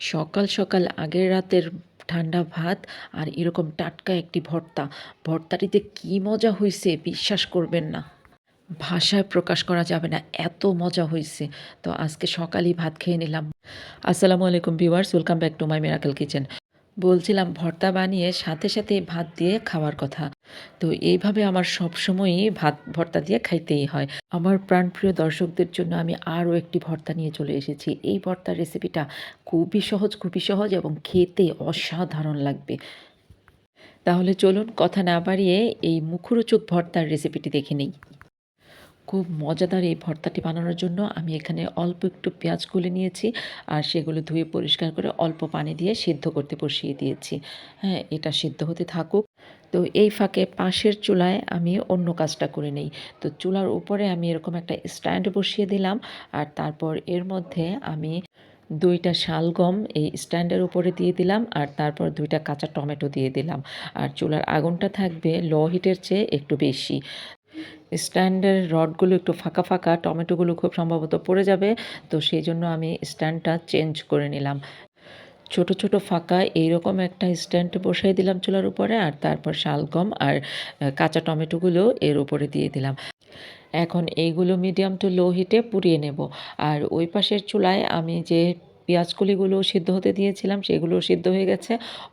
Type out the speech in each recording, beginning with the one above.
সকাল সকাল আগের রাতের ঠান্ডা ভাত আর এরকম টাটকা একটি ভর্তা। ভর্তাটিতে কী মজা হয়েছে বিশ্বাস করবেন না। ভাষায় প্রকাশ করা যাবে না, এত মজা হয়েছে তো আজকে সকালেই ভাত খেয়ে নিলাম। আসসালামু আলাইকুম viewers, welcome back to my মেরাকাল kitchen. বলছিলাম, ভর্তা বানিয়ে সাথে সাথে ভাত দিয়ে খাওয়ার কথা। তো এইভাবে আমার সবসময়ই ভাত, ভর্তা দিয়ে খাইতেই হয়। আমার প্রাণপ্রিয় দর্শকদের জন্য আমি আরও একটি ভর্তা নিয়ে চলে এসেছি। এই ভর্তার রেসিপিটা খুবই সহজ খুবই সহজ এবং খেতে অসাধারণ লাগবে। তাহলে চলুন কথা না বাড়িয়ে এই মুখরোচক ভর্তার রেসিপিটি দেখে নিই। খুব মজাদার এই ভর্তাটি বানানোর জন্য আমি এখানে অল্প একটু পেঁয়াজ গুলে নিয়েছি আর সেগুলো ধুয়ে পরিষ্কার করে অল্প পানি দিয়ে সিদ্ধ করতে বসিয়ে দিয়েছি। হ্যাঁ এটা সিদ্ধ হতে থাকুক। তো এই ফাঁকে পাশের চুলায় আমি অন্য কাজটা করে নেই। তো চুলার উপরে আমি এরকম একটা স্ট্যান্ড বসিয়ে দিলাম আর তারপর এর মধ্যে আমি দুইটা শালগম এই স্ট্যান্ডের উপরে দিয়ে দিলাম আর তারপর দুইটা কাঁচা টমেটো দিয়ে দিলাম। আর চুলার আগুনটা থাকবে লো হিটের চেয়ে একটু বেশি। স্ট্যান্ডের রডগুলো একটু ফাঁকা ফাঁকা, টমেটোগুলো খুব সম্ভবত পড়ে যাবে, তো সেই জন্য আমি স্ট্যান্ডটা চেঞ্জ করে নিলাম। ছোট ছোট ফাঁকা এইরকম একটা স্ট্যান্ড বসাই দিলাম চুলার উপরে, আর তারপর শালগম আর কাঁচা টমেটোগুলো এর উপরে দিয়ে দিলাম। এখন এইগুলো মিডিয়াম টু লো হিটে পুড়িয়ে নেব। আর ওই পাশের চুলায় আমি যে পেঁয়াজকলিগুলো সিদ্ধ হতে দিয়েছিলাম, সেগুলো সিদ্ধ হয়ে গেছে।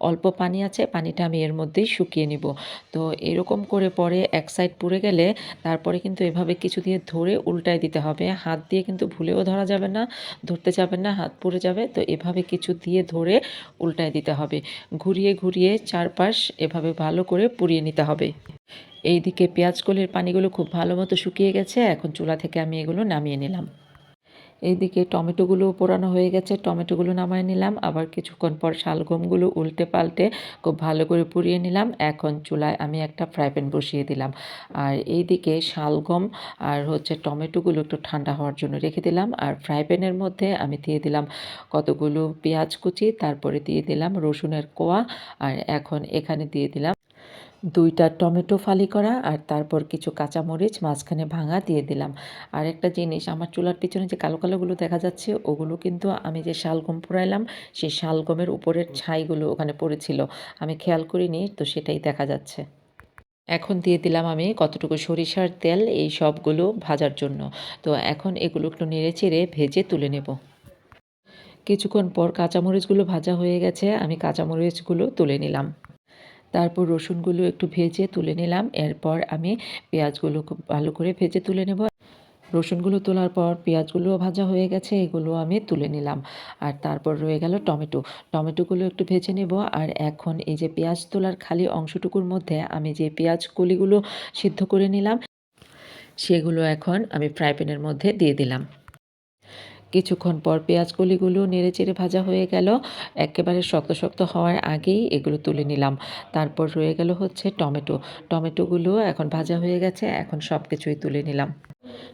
অল্প পানি আছে, পানিটা আমি এর মধ্যেই শুকিয়ে নিব। তো এরকম করে পরে এক সাইড পুড়ে গেলে তারপরে কিন্তু এভাবে কিছু দিয়ে ধরে উল্টায় দিতে হবে। হাত দিয়ে কিন্তু ভুলেও ধরা যাবে না, ধরতে যাবেন না, হাত পুড়ে যাবে। তো এভাবে কিছু দিয়ে ধরে উল্টায় দিতে হবে। ঘুরিয়ে ঘুরিয়ে চারপাশ এভাবে ভালো করে পুড়িয়ে নিতে হবে। এইদিকে পেঁয়াজকলির পানিগুলো খুব ভালো মতো শুকিয়ে গেছে। এখন চুলা থেকে আমি এগুলো নামিয়ে নিলাম। এইদিকে টমেটোগুলো পোড়ানো হয়ে গেছে। টমেটোগুলো নামায় নিলাম। আবার কিছুক্ষণ পর শালগমগুলো উল্টে পাল্টে খুব ভালো করে পুড়িয়ে নিলাম। এখন চুলায় আমি একটা ফ্রাই প্যান বসিয়ে দিলাম। আর এইদিকে শালগম আর হচ্ছে টমেটোগুলো একটু ঠান্ডা হওয়ার জন্য রেখে দিলাম। আর ফ্রাই প্যানের মধ্যে আমি দিয়ে দিলাম কতগুলো পেঁয়াজ কুচি, তারপরে দিয়ে দিলাম রসুনের কোয়া। আর এখন এখানে দিয়ে দিলাম দুইটা টমেটো ফালি করা আর তারপর কিছু কাঁচামরিচ মাঝখানে ভাঙা দিয়ে দিলাম। আর একটা জিনিস, আমার চুলার পিছনে যে কালো কালোগুলো দেখা যাচ্ছে, ওগুলো কিন্তু আমি যে শালগম পোড়াইলাম, সেই শালগমের উপরের ছাইগুলো ওখানে পড়েছিল। আমি খেয়াল করিনি, তো সেটাই দেখা যাচ্ছে। এখন দিয়ে দিলাম আমি কতটুকু সরিষার তেল, এই সবগুলো ভাজার জন্য। তো এখন এগুলো একটু নেড়ে চেড়ে ভেজে তুলে নেব। কিছুক্ষণ পর কাঁচামরিচগুলো ভাজা হয়ে গেছে, আমি কাঁচামরিচগুলো তুলে নিলাম। তারপর রসুনগুলো একটু ভেজে তুলে নিলাম। এরপর আমি পেঁয়াজগুলো খুব ভালো করে ভেজে তুলে নেব। রসুনগুলো তোলার পর পেঁয়াজগুলো ভাজা হয়ে গেছে, এগুলো আমি তুলে নিলাম। আর তারপর রয়ে গেল টমেটো। টমেটোগুলো একটু ভেজে নেব। আর এখন এই যে পেঁয়াজ তোলার খালি অংশটুকুর মধ্যে আমি যে পেঁয়াজ কলিগুলো সিদ্ধ করে নিলাম, সেগুলো এখন আমি ফ্রাই প্যানের মধ্যে দিয়ে দিলাম। কিছুক্ষণ পর পেঁয়াজ কলিগুলো নেড়ে চেড়ে ভাজা হয়ে গেল। একেবারে শক্ত শক্ত হওয়ার আগেই এগুলো তুলে নিলাম। তারপর রয়ে গেল হচ্ছে টমেটো। টমেটোগুলো এখন ভাজা হয়ে গেছে, এখন সব কিছুই তুলে নিলাম।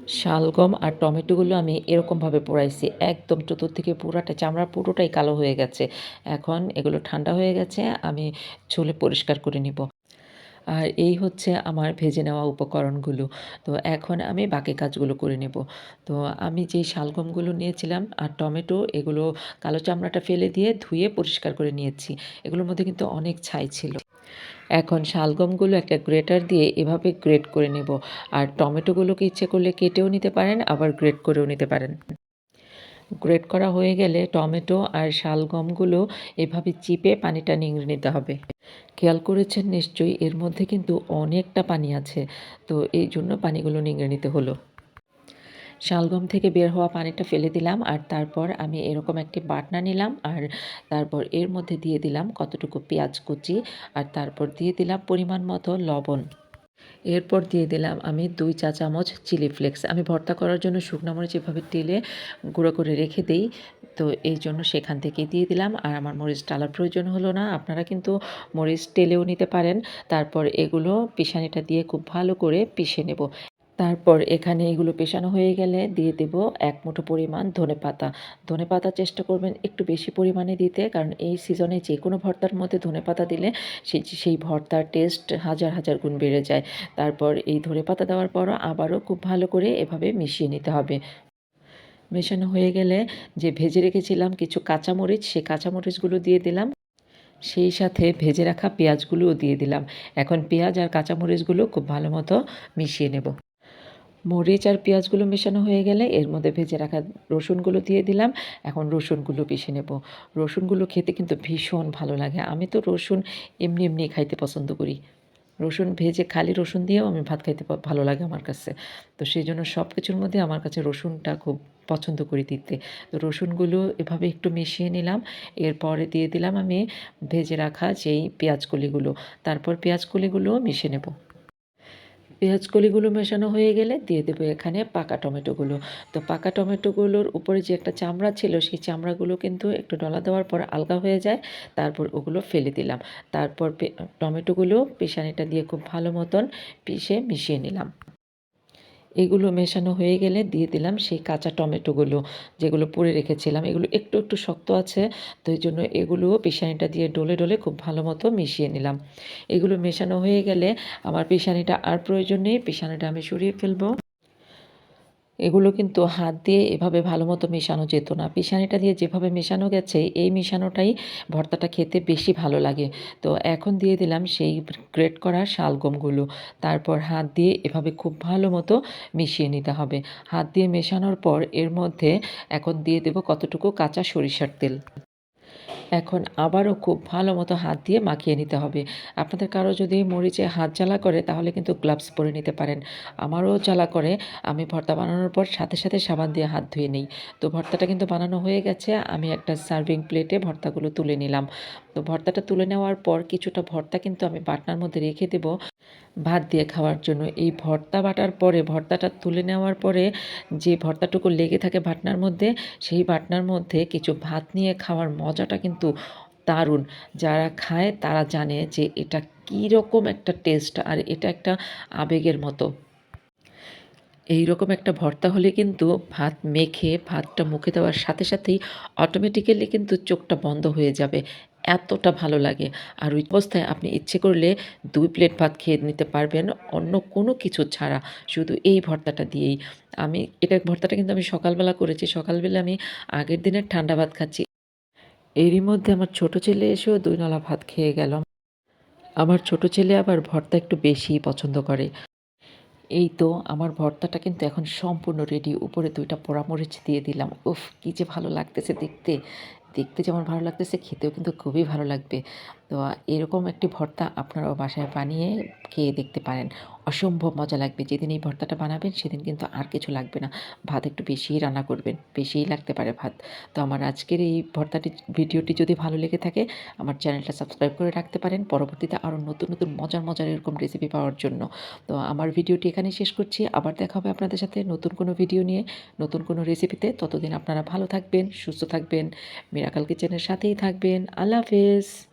শালগম আর টমেটোগুলো আমি এরকমভাবে পোড়াইছি। একদম চতুর্দিকে পুরাটা চামড়া পুরোটাই কালো হয়ে গেছে। এখন এগুলো ঠান্ডা হয়ে গেছে, আমি ছুলে পরিষ্কার করে নিব। আর এই হচ্ছে আমার ভেজে নেওয়া উপকরণগুলো। তো এখন আমি বাকি কাজগুলো করে নেব। তো আমি যেই শালগমগুলো নিয়েছিলাম আর টমেটো, এগুলো কালো চামড়াটা ফেলে দিয়ে ধুয়ে পরিষ্কার করে নিয়েছি। এগুলোর মধ্যে কিন্তু অনেক ছাই ছিল। এখন শালগমগুলো একটা গ্রেটার দিয়ে এভাবে গ্রেট করে নেব। আর টমেটোগুলোকে ইচ্ছে করলে কেটেও নিতে পারেন, আবার গ্রেট করেও নিতে পারেন। গ্রেট করা হয়ে গেলে টমেটো আর শালগমগুলো এভাবে চিপে পানিটা নিংড়ে নিতে হবে। খেয়াল করেছেন নিশ্চয়ই, এর মধ্যে কিন্তু অনেকটা পানি আছে। তো এই জন্য পানিগুলো নিংড়ে নিতে হলো। শালগম থেকে বের হওয়া পানিটা ফেলে দিলাম আর তারপর আমি এরকম একটি বাটনা নিলাম আর তারপর এর মধ্যে দিয়ে দিলাম কতটুকু পেঁয়াজ কুচি আর তারপর দিয়ে দিলাম পরিমাণ মতো লবণ। এরপর দিয়ে দিলাম আমি দুই চা চামচ চিলি ফ্লেক্স। আমি ভর্তা করার জন্য শুকনো মরিচ এভাবে তেলে গুঁড়ো করে রেখে দিই। তো এই জন্য সেখান থেকেই দিয়ে দিলাম। আর আমার মরিচ টালার প্রয়োজন হলো না। আপনারা কিন্তু মরিচ টেলেও নিতে পারেন। তারপর এগুলো পিসানিটা দিয়ে খুব ভালো করে পিষে নেব। তারপর এখানে এগুলো পেশানো হয়ে গেলে দিয়ে দেব এক মুঠো পরিমাণ ধনে পাতা। ধনে পাতা চেষ্টা করবেন একটু বেশি পরিমাণে দিতে, কারণ এই সিজনে যে কোনো ভর্তার মধ্যে ধনে পাতা দিলে সেই সেই ভর্তার টেস্ট হাজার হাজার গুণ বেড়ে যায়। তারপর এই ধনে পাতা দেওয়ার পরও আবারও খুব ভালো করে এভাবে মিশিয়ে নিতে হবে। মেশানো হয়ে গেলে যে ভেজে রেখেছিলাম কিছু কাঁচামরিচ সেই কাঁচামরিচগুলো দিয়ে দিলাম। সেই সাথে ভেজে রাখা পেঁয়াজগুলোও দিয়ে দিলাম। এখন পেঁয়াজ আর কাঁচামরিচগুলো খুব ভালো মতো মিশিয়ে নেব। মরিচ আর পেঁয়াজগুলো মেশানো হয়ে গেলে এর মধ্যে ভেজে রাখা রসুনগুলো দিয়ে দিলাম। এখন রসুনগুলো পিষে নেব। রসুনগুলো খেতে কিন্তু ভীষণ ভালো লাগে। আমি তো রসুন এমনি এমনি খাইতে পছন্দ করি। রসুন ভেজে খালি রসুন দিয়েও আমি ভাত খাইতে ভালো লাগে আমার কাছে। তো সেই জন্য সব কিছুর মধ্যে আমার কাছে রসুনটা খুব পছন্দ করি দিতে। তো রসুনগুলো এভাবে একটু মিশিয়ে নিলাম। এরপরে দিয়ে দিলাম আমি ভেজে রাখা যেই পেঁয়াজ কলিগুলো। তারপর পেঁয়াজ কলিগুলো মিশিয়ে নেব। পেঁয়াজ কলিগুলো মেশানো হয়ে গেলে দিয়ে দেবো এখানে পাকা টমেটোগুলো। তো পাকা টমেটোগুলোর উপরে যে একটা চামড়া ছিল, সেই চামড়াগুলো কিন্তু একটু ডলা দেওয়ার পর আলগা হয়ে যায়, তারপর ওগুলো ফেলে দিলাম। তারপর টমেটোগুলো পেশানিটা দিয়ে খুব ভালো মতন পিষে মিশিয়ে নিলাম। এগুলো মেশানো হয়ে গেলে দিয়ে দিলাম সেই কাঁচা টমেটোগুলো যেগুলো পুড়ে রেখেছিলাম। এগুলো একটু একটু শক্ত আছে, তো এই জন্য এগুলো পিসানিটা দিয়ে ডলে ডলে খুব ভালো মতো মিশিয়ে নিলাম। এগুলো মেশানো হয়ে গেলে আমার পিসানিটা আর প্রয়োজন নেই পিসানিটা আমি সরিয়ে ফেলব। এগুলো কিন্তু হাত দিয়ে এভাবে ভালো মতো মেশানো যেত না। পিসানিটা দিয়ে যেভাবে মেশানো গেছে, এই মেশানোটাই ভর্তাটা খেতে বেশি ভালো লাগে। তো এখন দিয়ে দিলাম সেই গ্রেট করা শালগমগুলো। তারপর হাত দিয়ে এভাবে খুব ভালো মতো মিশিয়ে নিতে হবে। হাত দিয়ে মেশানোর পর এর মধ্যে এখন দিয়ে দেব কতটুকু কাঁচা সরিষার তেল। এখন আবারও খুব ভালো মতো হাত দিয়ে মাখিয়ে নিতে হবে। আপনাদের কারও যদি মরিচে হাত জ্বালা করে, তাহলে কিন্তু গ্লাভস পরে নিতে পারেন। আমারও জ্বালা করে, আমি ভর্তা বানানোর পর সাথে সাথে সাবান দিয়ে হাত ধুয়ে নিই। তো ভর্তাটা কিন্তু বানানো হয়ে গেছে, আমি একটা সার্ভিং প্লেটে ভর্তাগুলো তুলে নিলাম। তো ভর্তাটা তুলে নেওয়ার পর কিছুটা ভর্তা কিন্তু আমি বাটনার মধ্যে রেখে দেবো। ভাত দিয়ে খাওয়ার জন্য। এই ভর্তা বাটার পরে, ভর্তাটা তুলে নেওয়ার পরে যে ভর্তাটুকু লেগে থাকে বাটনার মধ্যে, সেই বাটনার মধ্যে কিছু ভাত নিয়ে খাওয়ার মজাটা কিন্তু দারুণ। যারা খায় তারা জানে যে এটা কী রকম একটা টেস্ট আর এটা একটা আবেগের মতো। এই রকম একটা ভর্তা হলে কিন্তু ভাত মেখে, ভাতটা মুখে দেওয়ার সাথে সাথেই অটোমেটিক্যালি কিন্তু চোখটা বন্ধ হয়ে যাবে। এতটা ভালো লাগে। আর ওই অবস্থায় আপনি ইচ্ছে করলে দুই প্লেট ভাত খেয়ে নিতে পারবেন, অন্য কোনো কিছু ছাড়া। শুধু এই ভর্তাটা দিয়েই। আমি এটা ভর্তাটা কিন্তু আমি সকালবেলা করেছি। সকালবেলা আমি আগের দিনের ঠান্ডা ভাত খাচ্ছি। এরই মধ্যে আমার ছোট ছেলে এসেও দুই নলা ভাত খেয়ে গেল। আমার ছোট ছেলে আবার ভর্তা একটু বেশিই পছন্দ করে। এই তো আমার ভর্তাটা কিন্তু এখন সম্পূর্ণ রেডি উপরে দুইটা পোড়ামরিচ দিয়ে দিলাম। উফ, কী যে ভালো লাগতেছে দেখতে। দেখতে যেমন ভালো লাগতেছে খেতেও কিন্তু খুবই ভালো লাগবে। তো এরকম একটি ভর্তা আপনারাও বাসায় বানিয়ে খেয়ে দেখতে পারেন। অসম্ভব মজা লাগবে। যেদিন এই ভর্তাটা বানাবেন, সেদিন কিন্তু আর কিছু লাগবে না। ভাত একটু বেশিই রান্না করবেন, বেশিই লাগতে পারে ভাত। তো আমার আজকের এই ভর্তাটি, ভিডিওটি যদি ভালো লেগে থাকে, আমার চ্যানেলটা সাবস্ক্রাইব করে রাখতে পারেন। পরবর্তীতে আরও নতুন নতুন মজার মজার এরকম রেসিপি পাওয়ার জন্য। তো আমার ভিডিওটি এখানে শেষ করছি। আবার দেখা হবে আপনাদের সাথে নতুন কোনো ভিডিও নিয়ে, নতুন কোনো রেসিপিতে ততদিন আপনারা ভালো থাকবেন, সুস্থ থাকবেন মিরাকাল কিচেনের সাথেই থাকবেন। আল্লাহ হাফেজ।